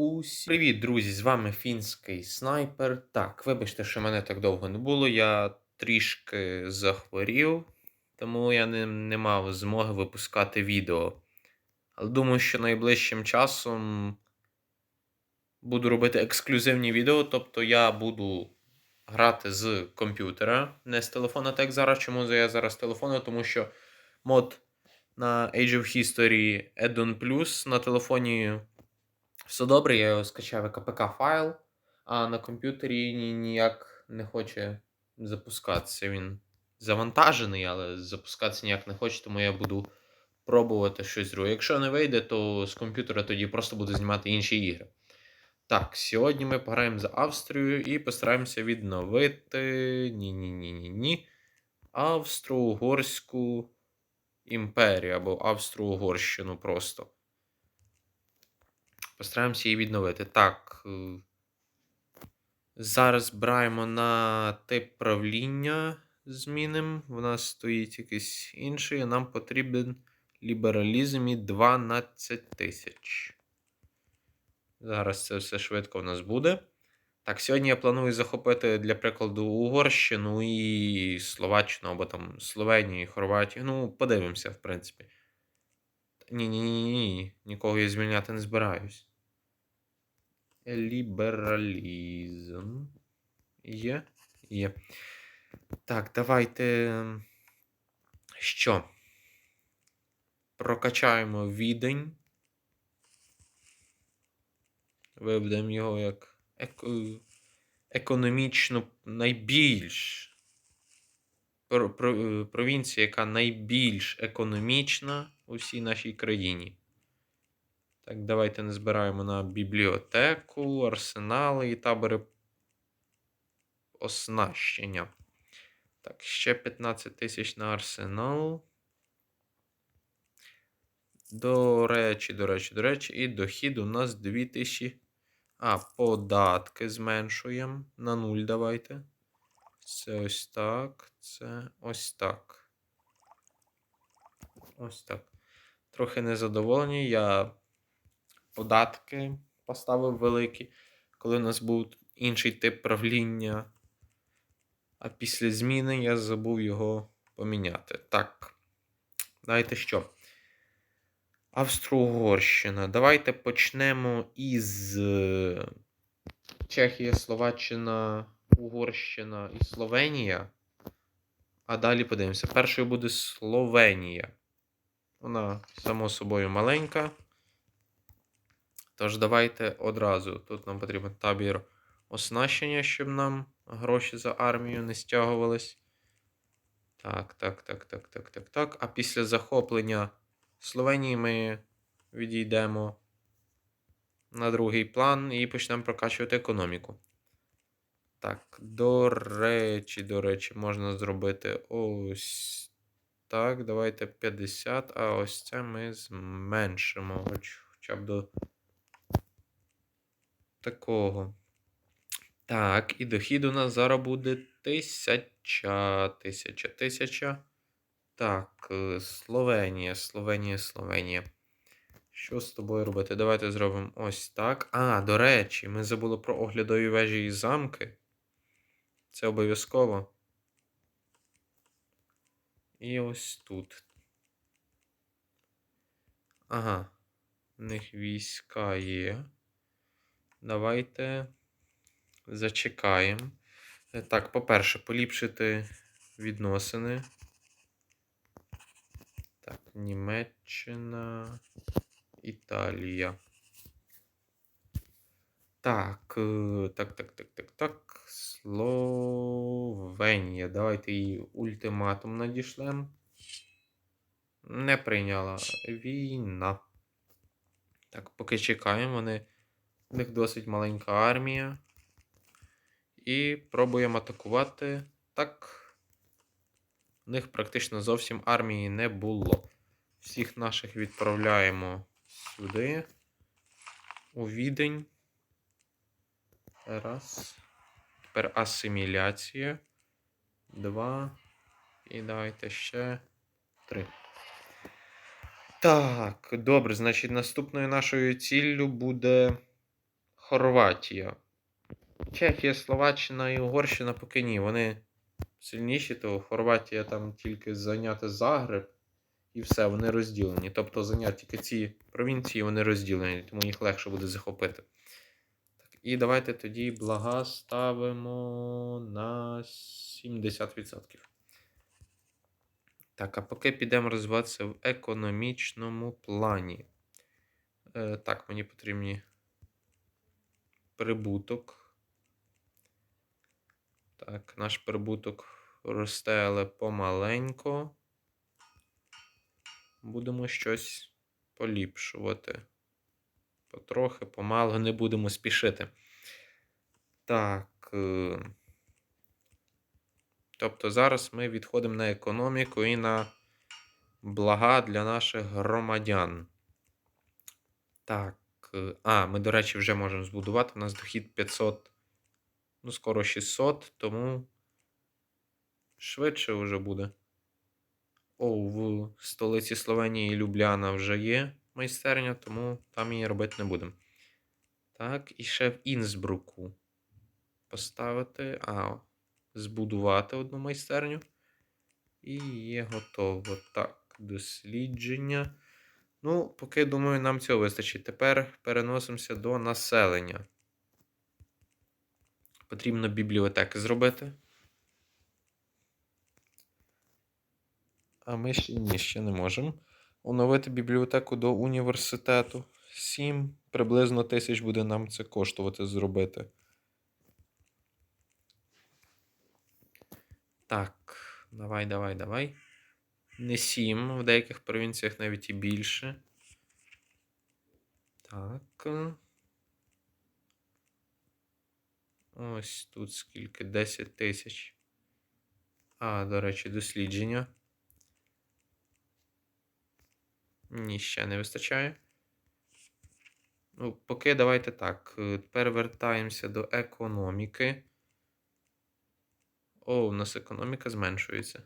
Усі... Привіт, друзі! З вами фінський снайпер. Так, вибачте, що мене так довго не було. Я трішки захворів, тому я не, не мав змоги випускати відео. Але думаю, що найближчим часом буду робити ексклюзивні відео, тобто я буду грати з комп'ютера, не з телефона, так зараз. Чому я зараз телефону? Тому що мод на Age of History Add-on Plus на телефоні все добре, я його скачав APK файл, а на комп'ютері ніяк не хоче запускатися. Він завантажений, але запускатися ніяк не хоче, тому я буду пробувати щось друге. Якщо не вийде, то з комп'ютера тоді просто буду знімати інші ігри. Так, сьогодні ми пограємо за Австрію і постараємося відновити. Ні-ні-ні-ні-ні. Австро-Угорську імперію або Австро-Угорщину просто. Постараємося її відновити. Так. е, Зараз браємо на тип правління. Змінимо. У нас стоїть якийсь інший, нам потрібен лібералізм і 12 тисяч. Зараз це все швидко в нас буде. Так, сьогодні я планую захопити для прикладу Угорщину і Словаччину, або там Словенію, і Хорватію. Ну, подивимося, в принципі. Ні-ні-ні, нікого я звільняти не збираюсь. Лібералізм. Є? Є. Так, давайте. ем, Що? Прокачаємо відень. Виведемо його як еко... економічно найбільш. Про, провінція, яка найбільш економічна у всій нашій країні. Так, давайте не збираємо на бібліотеку, арсенали і табори оснащення. Так, ще 15 тисяч на арсенал. До речі, до речі, до речі, і дохід у нас 2000. А, податки зменшуємо. На 0 давайте. Це ось так. Це ось так. Ось так. Трохи незадоволені. Я податки поставив великі, коли у нас був інший тип правління. А після зміни я забув його поміняти. Так. Давайте що? Австро-Угорщина. Давайте почнемо із е, Чехія, Словаччина, Угорщина і Словенія. А далі подивимося. Першою буде Словенія. Вона, само собою, маленька. Тож давайте одразу. Тут нам потрібен табір оснащення, щоб нам гроші за армію не стягувались. Так, так, так, так, так, так, так. А після захоплення Словенії ми відійдемо на другий план і почнемо прокачувати економіку. Так, до речі, до речі, можна зробити ось так. Давайте 50, а ось це ми зменшимо. Хоч, хоча б до такого. Так, і дохід у нас зараз буде тисяча, тисяча, тисяча. Так, е, Словенія, Словенія, Словенія. Що з тобою робити? Давайте зробимо ось так. А, до речі, ми забули про оглядові вежі і замки. Це обов'язково. І ось тут. Ага. У них війська є. Давайте зачекаємо. Е, Так, по-перше, поліпшити відносини. Так, Німеччина, Італія. Так, е, так, так, так, так, так. Словенія. Давайте їй ультиматум надішлем. Не прийняла війна. Так, поки чекаємо, вони. У них досить маленька армія. І пробуємо атакувати. Так. У них практично зовсім армії не було. Всіх наших відправляємо сюди. У відень. Раз. Тепер асиміляція. Два. І давайте ще три. Так, добре, значить, наступною нашою ціллю буде Хорватія. Чехія, Словаччина і Угорщина поки ні. Вони сильніші, то Хорватія там тільки зайняти Загреб і все, вони розділені. Тобто зайняти тільки ці провінції, вони розділені, тому їх легше буде захопити. Так, і давайте тоді блага ставимо на 70%. Так, а поки підемо розвиватися в економічному плані. Е, так, мені потрібні прибуток. Так, наш прибуток росте, але помаленько. Будемо щось поліпшувати. Потрохи, помалу не будемо спішити. Так. е, Тобто зараз ми відходимо на економіку і на блага для наших громадян. Так. Е, А, ми, до речі, вже можемо збудувати. У нас дохід 500, ну, скоро 600, тому швидше вже буде. О, в столиці Словенії Любляна вже є майстерня, тому там її робити не будемо. Так, і ще в Інсбруку поставити. А, збудувати одну майстерню. І є готово. Так, дослідження. Ну, поки думаю, нам цього вистачить. Тепер переносимося до населення. Потрібно бібліотеки зробити. А ми ще ні, ще не можемо. Оновити бібліотеку до університету. 7 приблизно тисяч буде нам це коштувати зробити. Так, давай, давай, давай. Не 7, в деяких провінціях навіть і більше. Так. Ось тут скільки? 10 тисяч. А, до речі, дослідження. Ні, ще не вистачає. Ну, поки давайте так. е, Тепер вертаємося до економіки. О, у нас економіка зменшується.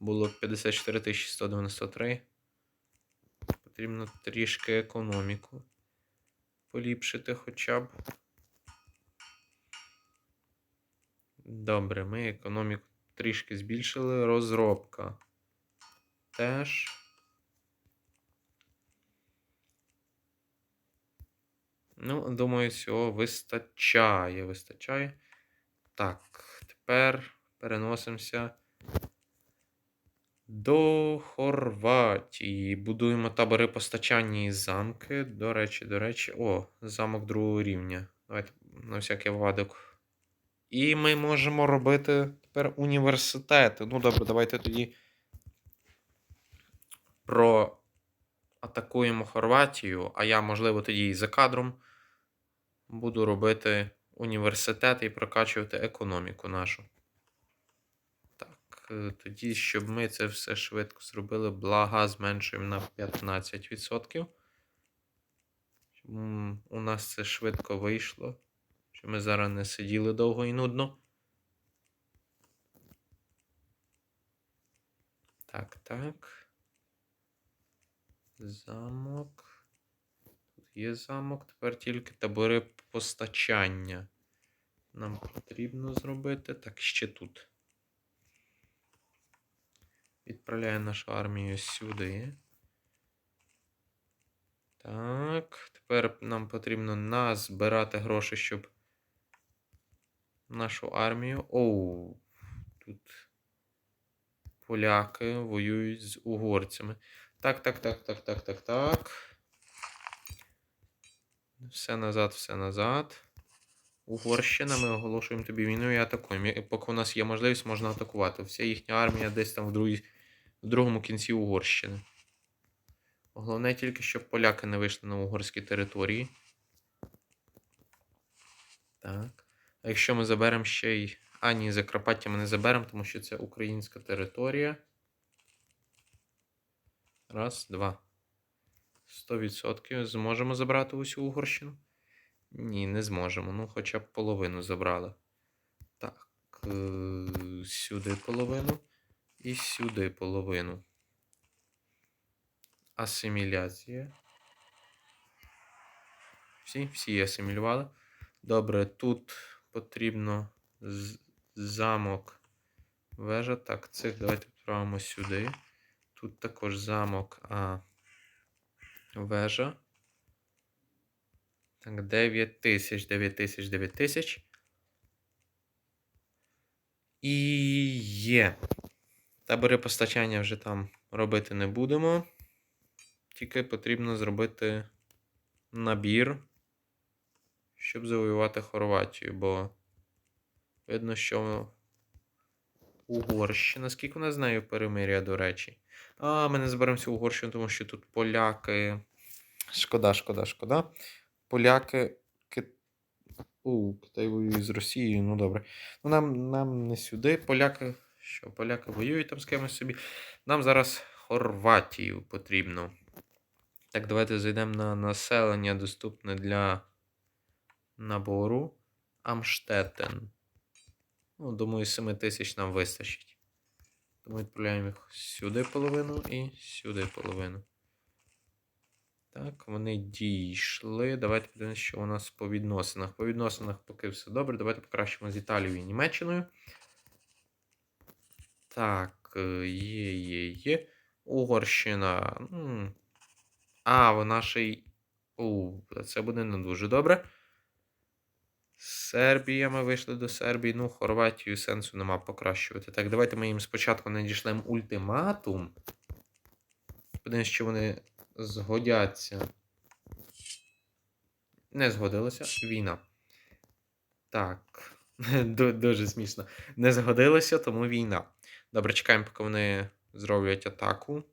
Було 54 193. Потрібно трішки економіку поліпшити хоча б. Добре, ми економіку трішки збільшили. Розробка. Теж. Ну, думаю, цього вистачає. Вистачає. Так, тепер переносимося до Хорватії. Будуємо табори постачання і замки. До речі, до речі, о, замок другого рівня. Давайте на всякий випадок. І ми можемо робити тепер університети. Ну, добре, давайте тоді про атакуємо Хорватію, а я, можливо, тоді і за кадром буду робити університет і прокачувати економіку нашу. Е, тоді, щоб ми це все швидко зробили, блага зменшуємо на 15%. Щоб у нас це швидко вийшло. Щоб ми зараз не сиділи довго і нудно. Так, так. Замок. Тут є замок. Тепер тільки табори постачання. Нам потрібно зробити. Так, ще тут. Відправляємо нашу армію сюди. Так. Тепер нам потрібно назбирати гроші, щоб нашу армію. Оу. Тут поляки воюють з угорцями. Так, так, так, так, так, так, так. Все назад, все назад. Угорщина, ми оголошуємо тобі війну і атакуємо. Поки у нас є можливість, можна атакувати. Вся їхня армія десь там в, другій, в другому кінці Угорщини. Головне тільки, щоб поляки не вийшли на угорські території. Так. А якщо ми заберемо ще й. А, ні, Закарпаття ми не заберемо, тому що це українська територія. Раз, два. 100% зможемо забрати усю Угорщину? Ні, не зможемо. Ну, хоча б половину забрали. Так. е, Сюди половину. І сюди половину. Асиміляція. Всі? Всі асимілювали. Добре, тут потрібно замок. Вежа. Так, цих давайте відправимо сюди. Тут також замок, а вежа. Так, 9 тисяч, 9 тисяч, 9 тисяч. І є. Табори постачання вже там робити не будемо. Тільки потрібно зробити набір, щоб завоювати Хорватію, бо видно, що Угорщина. Скільки у нас з нею перемиря, до речі. А, ми не зберемося в Угорщину, тому що тут поляки. Шкода, шкода, шкода. Поляки. Ки... У, Китай воює з Росією, ну добре. Ну, нам, нам не сюди. Поляки. Що, поляки воюють там з кимось собі. Нам зараз Хорватію потрібно. Так, давайте зайдемо на населення, доступне для набору. Амштетен. Ну, думаю, 7 тисяч нам вистачить. Тому відправляємо їх сюди половину і сюди половину. Так, вони дійшли. Давайте подивимося, що у нас по відносинах. По відносинах поки все добре. Давайте покращимо з Італією і Німеччиною. Так, є, є, є. Угорщина. А, вона ще й. У, це буде не дуже добре. Сербія, ми вийшли до Сербії. Ну, Хорватію сенсу нема покращувати. Так, давайте ми їм спочатку надішлемо ультиматум. Подивимось, що вони згодяться. Не згодилися. Війна. Так. Дуже смішно. Не згодилися, тому війна. Добре, чекаємо, поки вони зроблять атаку.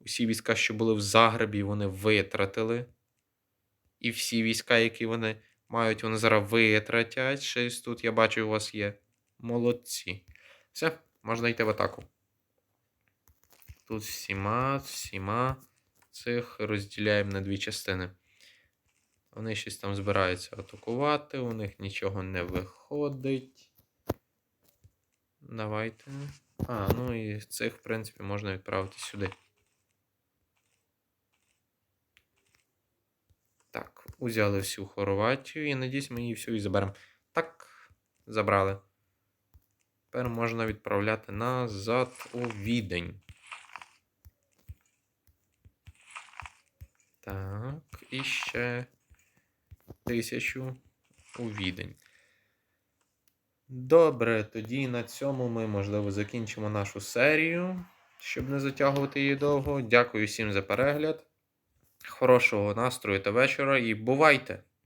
Усі війська, що були в Загребі, вони витратили. І всі війська, які вони мають, вони зараз витратять. Щось тут, я бачу, у вас є. Молодці. Все, можна йти в атаку. Тут всіма, всіма цих розділяємо на дві частини. Вони щось там збираються атакувати, у них нічого не виходить. Давайте. А, ну і цих, в принципі, можна відправити сюди. Так, узяли всю Хорватію і надіюсь, ми її всю і заберемо. Так, забрали. Тепер можна відправляти назад у відень. Так, і ще тисячу у відень. Добре, тоді на цьому ми, можливо, закінчимо нашу серію, щоб не затягувати її довго. Дякую всім за перегляд. Хорошого настрою та вечора і бувайте!